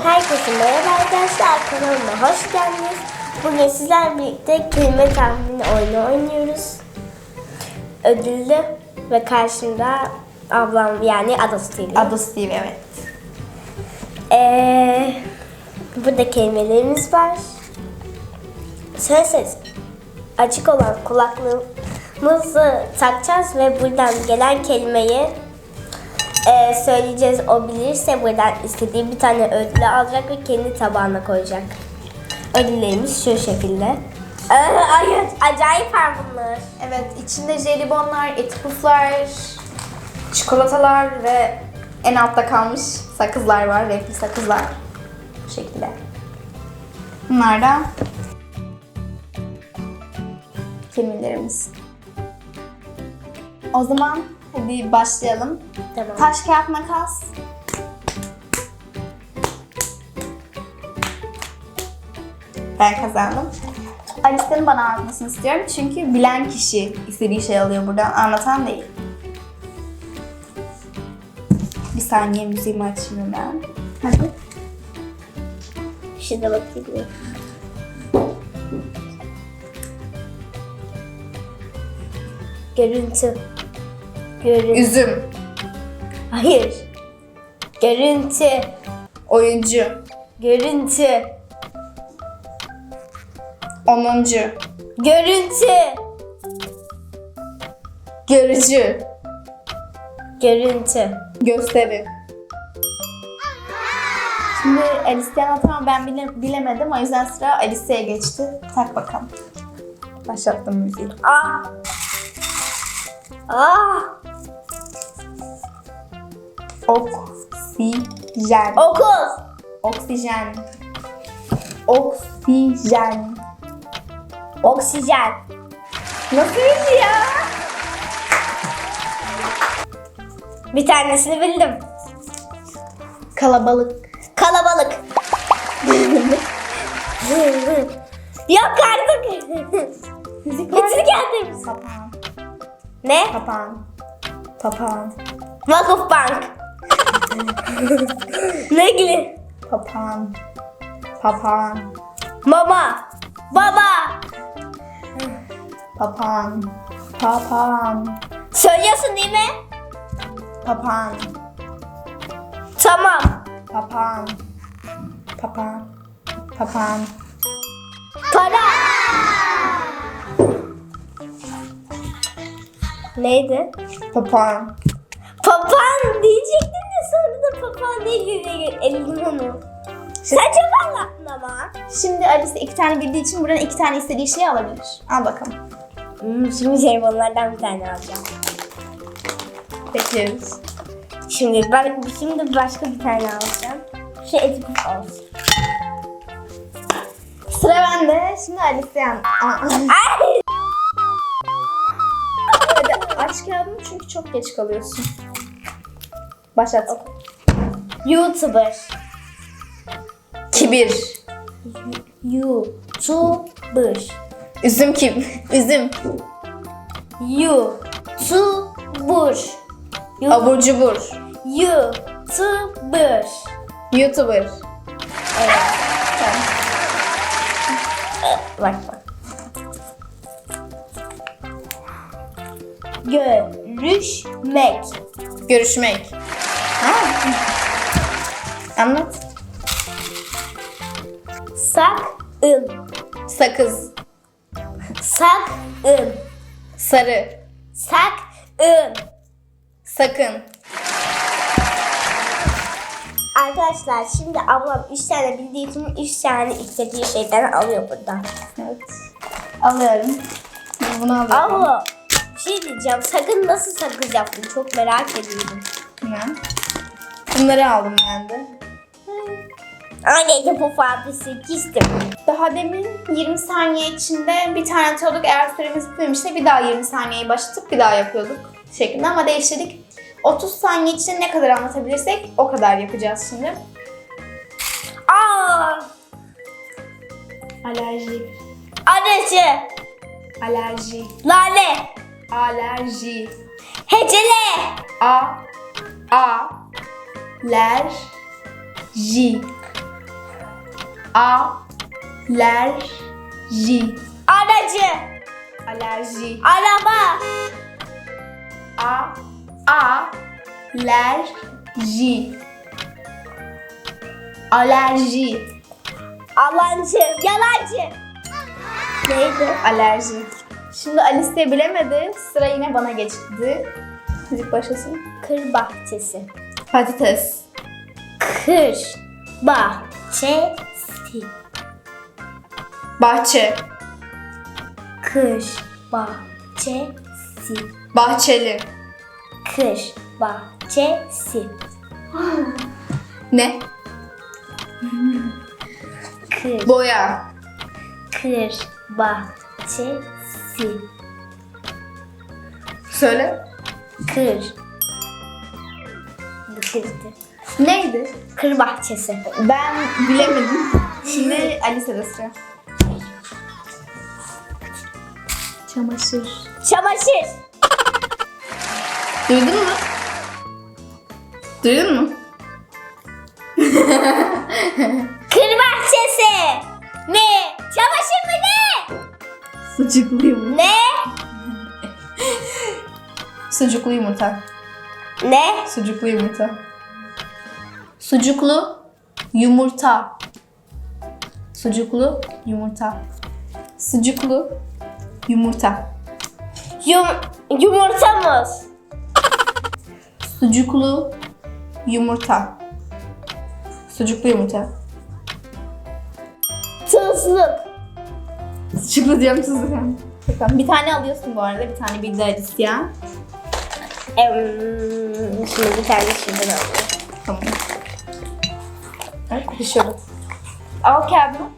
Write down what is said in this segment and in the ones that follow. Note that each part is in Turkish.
Herkese merhaba arkadaşlar kanalıma hoş geldiniz. Bugün sizlerle birlikte kelime tahmini oyunu oynuyoruz. Ödüllü ve karşımda ablam yani Ados TV. Ados TV evet. Ee, burada kelimelerimiz var. Söz ses açık olan kulaklığımızı takacağız ve buradan gelen kelimeyi e, söyleyeceğiz. O bilirse buradan istediği bir tane ödülü alacak ve kendi tabağına koyacak. Ödüllerimiz şu şekilde. Ee, ay, acayip var bunlar. Evet içinde jelibonlar, eti puflar, çikolatalar ve en altta kalmış sakızlar var, renkli sakızlar. Bu şekilde. Bunlar da kelimelerimiz. O zaman hadi başlayalım. Tamam. Taş, kağıt, makas. Ben kazandım. Alice'nin bana anlatmasını istiyorum çünkü bilen kişi istediği şey alıyor buradan, anlatan değil. Bir saniye müziğimi açayım ben. Hadi. Şurada bakayım. Görüntü. Görüntü. Üzüm, Hayır. Görüntü. oyuncu, Görüntü. onuncu, Görüntü. görücü, Görüntü. gösteri. Şimdi Alice'ye anlatamam ben bile, bilemedim o yüzden sıra Alice'ye geçti. Tak bakalım. Başlattım müziği. Ah. Ah. Oksijen. Okul. Oksijen. Oksijen. Oksijen. Nasıl bildi ya? Bir tanesini bildim. Kalabalık. Kalabalık. Yok artık. Getir geldim. Papağan. Ne? Papağan. Papağan. Vakıf Bank. Ne ilgili? Papağan. Papağan. Mama. Baba. Papağan. Papağan. Söylüyorsun değil mi? Papağan. Tamam. Papağan. Papağan. Papağan. Para. Neydi? Papağan. Papağan diyecektim de sonra da papağan diye eldim onu. Sen çok anlattın ama. Şimdi Alice iki tane bildiği için buradan iki tane istediği şeyi alabilir. Al bakalım. Hmm, şimdi jelibonlardan bir tane alacağım. Bekliyoruz. Şimdi ben şimdi başka bir tane alacağım. Şu eti olsun. Sıra bende. Şimdi Alice'ye Ay! Hadi aç kağıdını çünkü çok geç kalıyorsun. Başlat. YouTuber. Kibir. YouTuber. Üzüm kim? Üzüm. YouTuber. Abur cubur. YouTuber. Youtuber. Evet. Tamam. Bak bak. Görüşmek. Görüşmek. Anlat. Sakın. Sakız. Sakın. Sarı. Sakın. Sakın. Arkadaşlar şimdi ablam 3 tane bildiği için 3 tane istediği şeyden alıyor buradan. Evet. Alıyorum. Bunu alıyorum. Abla bir şey diyeceğim. Sakın nasıl sakız yaptın? Çok merak ediyorum. Hemen. Bunları aldım ben de. Anneciğim bu fabrisi kistim. Daha demin 20 saniye içinde bir tane atıyorduk. Eğer süremiz bitmemişse bir daha 20 saniyeyi başlatıp bir daha yapıyorduk şeklinde ama değiştirdik. 30 saniye içinde ne kadar anlatabilirsek o kadar yapacağız şimdi. Aa! Alerji. Aracı. Alerji. Lale. Alerji. Hecele. A. A. Ler. J. Alerji. Aracı. Alerji. Araba. A alerji. Alerji. Alancı. Yalancı. Neydi? Alerji. Şimdi Alice bilemedi. Sıra yine bana geçti. Müzik başlasın. Kır bahçesi. Patates. Kır bahçesi. Bahçe. Kır bahçesi. Bahçeli. Kır bahçesi. Ne? Kır, Boya. kır bahçesi. Söyle. Kır. Kırdı. Neydi? Kır bahçesi. Ben bilemedim. Şimdi Alice'de sıra. Çamaşır. Çamaşır. Duydun mu? Duydun mu? Kır bahçesi. Ne? Çamaşır mı ne? Sucuklu yumurta. Ne? Sucuklu yumurta. Ne? Sucuklu yumurta. Sucuklu yumurta. Sucuklu yumurta. Sucuklu yumurta. Yum yumurta muz. Sucuklu yumurta. Sucuklu yumurta. Tuzluk. Sucuklu diyorum tuzlu diyorum. Bakalım bir tane alıyorsun bu arada. Bir tane Alice ya. Şimdi bir tane şuradan alayım. Tamam. Evet, pişiyoruz. Al kağıdını.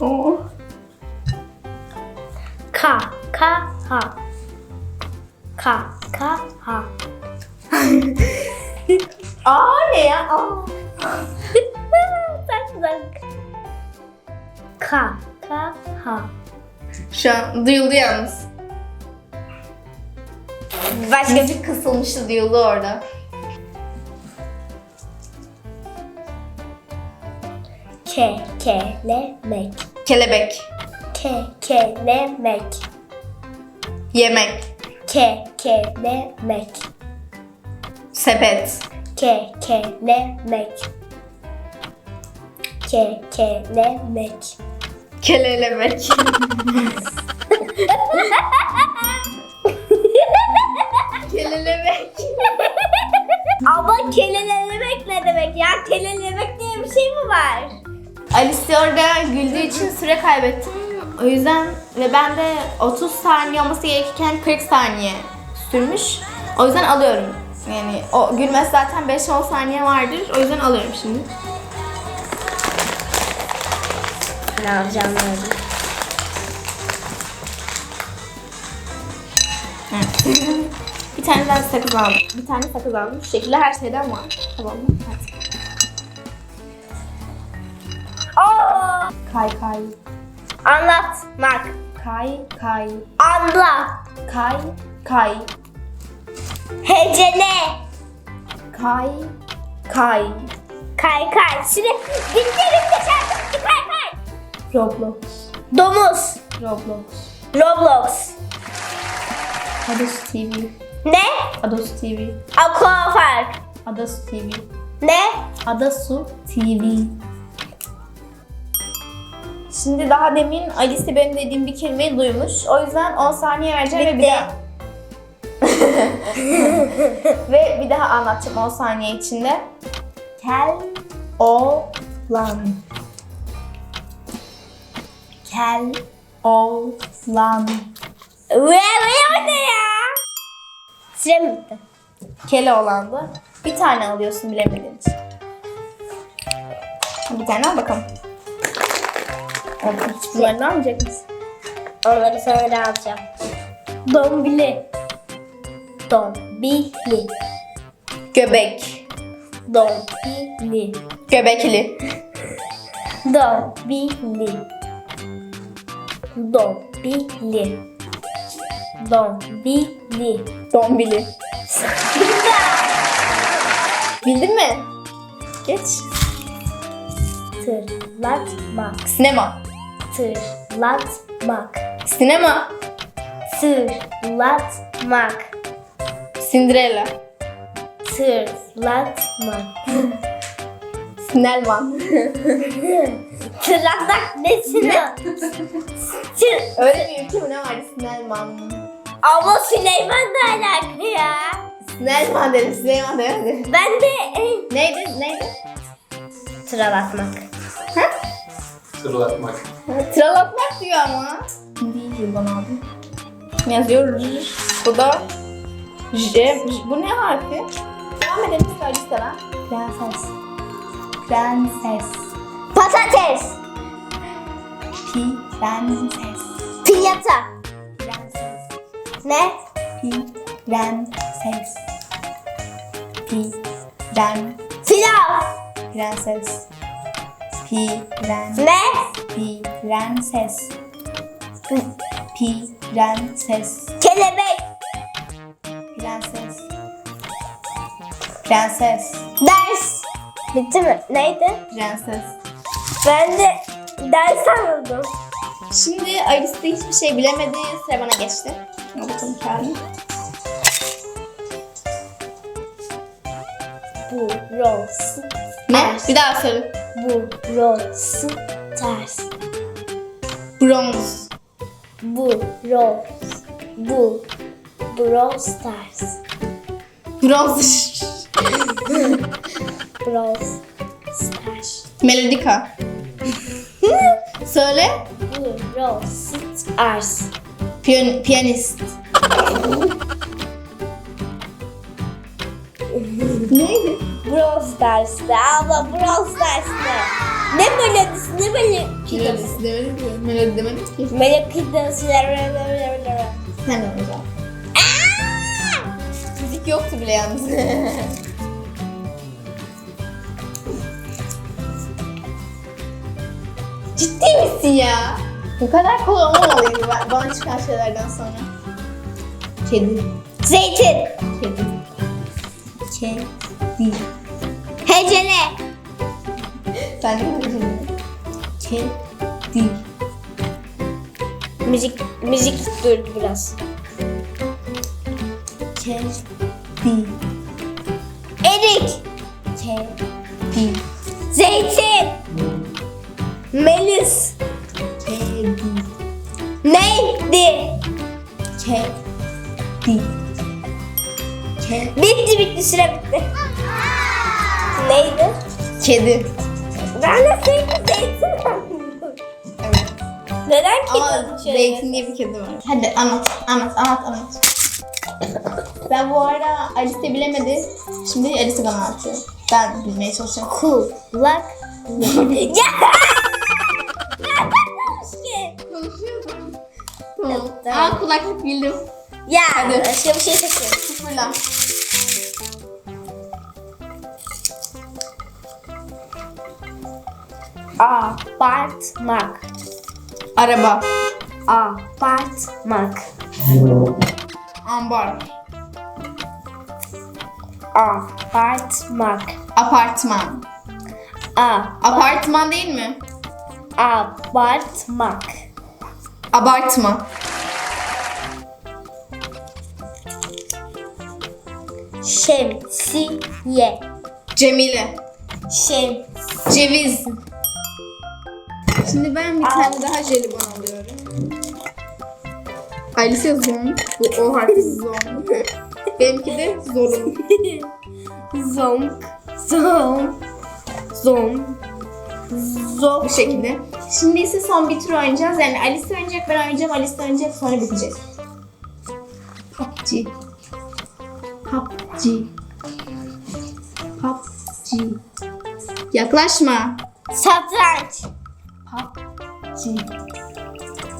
Oo. Ka, ka, ha. Ka, ka, ha. Aa ne ya? Aa. tak. Ka, ka, ha. Şu an duyuldu yalnız. Başka Müzik kısılmıştı duyuldu orada. ke, kelemek. Kelebek. Ke, kelemek. Yemek. Ke, kelemek. Sepet. Ke, kelemek. Ke, kelemek. Kelelemek. orada güldüğü için süre kaybettim. O yüzden ve ben de 30 saniye olması gerekirken 40 saniye sürmüş. O yüzden alıyorum. Yani o gülmez zaten 5-10 saniye vardır. O yüzden alıyorum şimdi. Ne yapacağım? Evet. bir tane daha sakız aldım. Bir tane sakız aldım. Şu şekilde her şeyden var. Tamam mı? Aa! Kay kay. Anlatmak. Kay kay. Anla. Kay kay. Hecele. Kay kay. Kay kay. Süre bitti bitti şarkı bitti kay kay. Roblox. Domuz. Roblox. Roblox. Ados TV. Ne? Ados TV. Aquapark. Ados TV. Ne? Adasu TV. Şimdi daha demin Alice benim dediğim bir kelimeyi duymuş. O yüzden 10 saniye vereceğim ve bir Bitti. daha... ve bir daha anlatacağım 10 saniye içinde. Kel oğlan. Kel oğlan. Ve ve ne ya? Süre mi bitti? Kele olandı. Bir tane alıyorsun bilemediğin için. Bir tane al bakalım. Bunlardan almayacak mısın? Onları sana da alacağım. Dombili. Dombili. Göbek. Dombili. Göbekli. Dombili. Dombili. Dombili. Dombili. Bildin mi? Geç. Tırlatmak. Sinema. Tırlatmak. Sinema. Tırlatmak. Cinderella. Tırlatmak. Sinelman. Tırlatmak nesine? Tır. Öyle bir ülke mi ne var? Sinelman. Ama Süleyman'la alakalı ya. Sinelman dedim. Sinelman demedim. Ben de Neydi? Neydi? tırlatmak. Ha? Tırlatmak. Tralatmak diyor ama. Değil Yıldan abi. Yazıyor? R. Bu da J. Bu ne harfi? Devam edelim söyle sana. Prenses. Prenses. Patates. Pi. Prenses. Pinyata. Prenses. Ne? Pi. Prenses. Pi. Pren. Pilav. Prenses. Pi. Pren. Ne? Prenses. Prenses. Kelebek. Prenses. Prenses. Ders. Bitti mi? Neydi? Prenses. Ben de ders anladım. Şimdi Alice de hiçbir şey bilemedi. Sıra bana geçti. Al bakalım kağıdını. Burası. Ne? Bir daha söyle. Burası ters. Bronz. Burası. Bu. Burası ters. Bronz. Burası ters. Melodika. söyle. Burası ters. Piyan piyanist. Neydi? Bronz derste. Abla bronz derste. Ne melodisi ne melodisi? Piyanist demedim ki. Melodi demedim ki. Melodisi. Sen de hocam. Müzik yoktu bile yalnız. Ciddi misin ya? Bu kadar kolay olmamalıydı ba- bana çıkan şeylerden sonra. Kedi. Zeytin. Kedi. Kedi. Hecele. Ben de öyle Kedi. Müzik müzik durdu biraz. Kedi. Erik. Kedi. Kedi. Ben de zeytin zeytin. Evet. Neden ki Ama? Zeytin diye bir kedi var. Hadi anlat, anlat, anlat, anlat. Ben bu arada Alice de bilemedi. Şimdi Alice bana anlatıyor. Ben bilmeye çalışacağım. Kulak. ya! Konuşuyorum. Tamam. Tamam. Aa kulaklık bildim. Ya Hadi. başka bir şey seçiyorum. Sıfırla. Abartmak. Araba. Abartmak. Ambar. Abartmak. Apartman. A. Apartman değil mi? Abartmak. Abartma. Şemsiye. Cemile. Şem. Ceviz. Şimdi ben bir tane daha jelibon alıyorum. Alice zon. Bu o harfi zon. Benimki de zorun. Zonk. Zonk. Zonk. Zonk. Bu şekilde. Şimdi ise son bir tur oynayacağız. Yani Alice oynayacak, ben oynayacağım. Alice oynayacak, sonra bitecek. PUBG. PUBG. PUBG. Yaklaşma. Satranç. PUBG.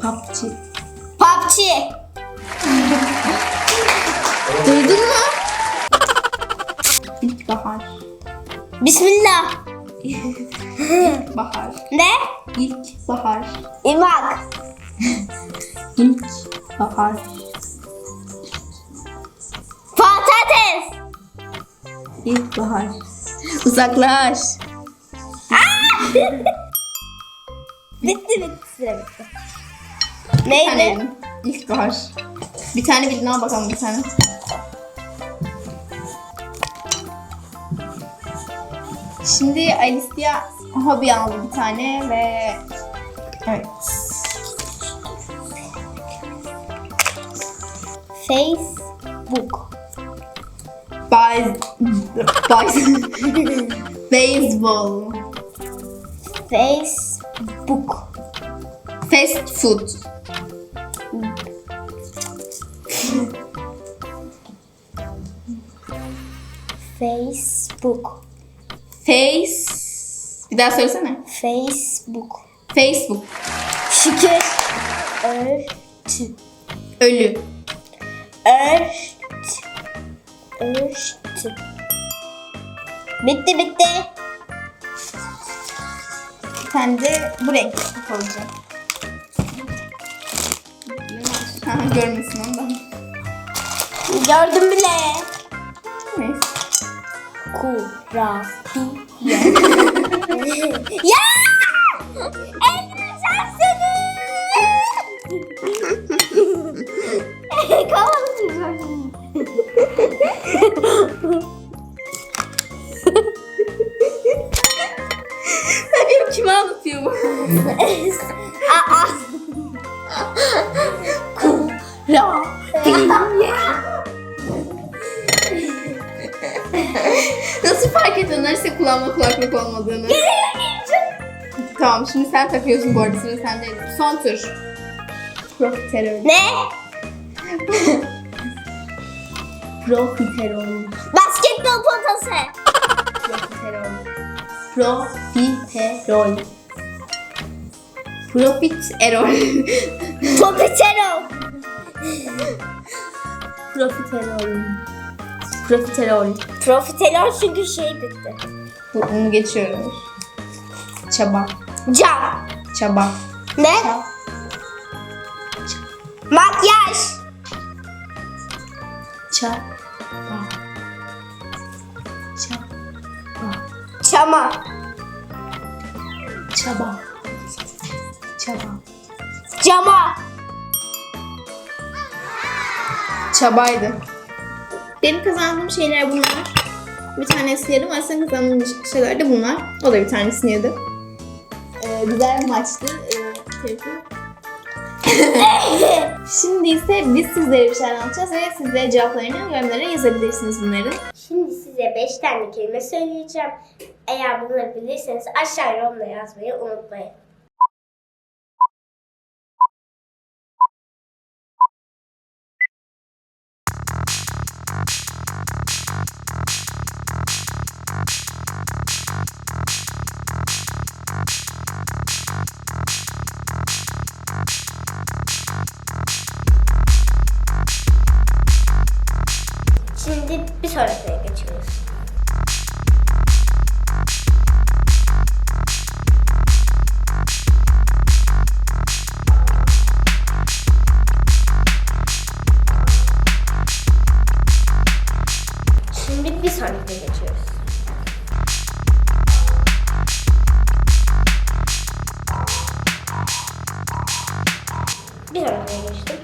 PUBG. PUBG. Duydun mu? İlkbahar. Bismillah. Bahar. Ne? İlkbahar. İmak. İlkbahar. Patates. İlkbahar. Uzaklaş. Bitti bitti süre bitti. Neydi? bildim. İlkbahar. Bir tane bildin al bakalım bir tane. Şimdi Alicia hobi aldı bir tane ve evet. Facebook. Bas bas baseball. Facebook. Fast food. Facebook. Face. Bir daha söylesene. Facebook. Facebook. Şükür. Örtü. Ölü. Ört. Örtü. Bitti bitti. Tane de bu renk. Ha, Görmesin ondan. Gördüm bile. Neyse. Kurabiye. ya! Sen takıyorsun bu arada sıra sende. Son tur. Profiterol. Ne? Profiterol. Basketbol potası. Profiterol. Profiterol. Profit error. Popitero. Profiterol. Profiterol. Profiterol çünkü şey bitti. Bu- Bunu geçiyoruz. Çaba. Cam. Çaba. Ne? Makyaj. Çaba. Çaba. Çama. Çaba. Çaba. Cama. Çabaydı. Benim kazandığım şeyler bunlar. Bir tanesini yedim. Aslında kazandığım şeyler de bunlar. O da bir tanesini yedi. Ee, güzel bir maçtı. Ee. Şimdi ise biz sizlere bir şeyler anlatacağız ve siz de cevaplarını yorumlara yazabilirsiniz bunların. Şimdi size 5 tane kelime söyleyeceğim. Eğer bunları bilirseniz aşağı yorumla yazmayı unutmayın. Bir sonrakine geçtim.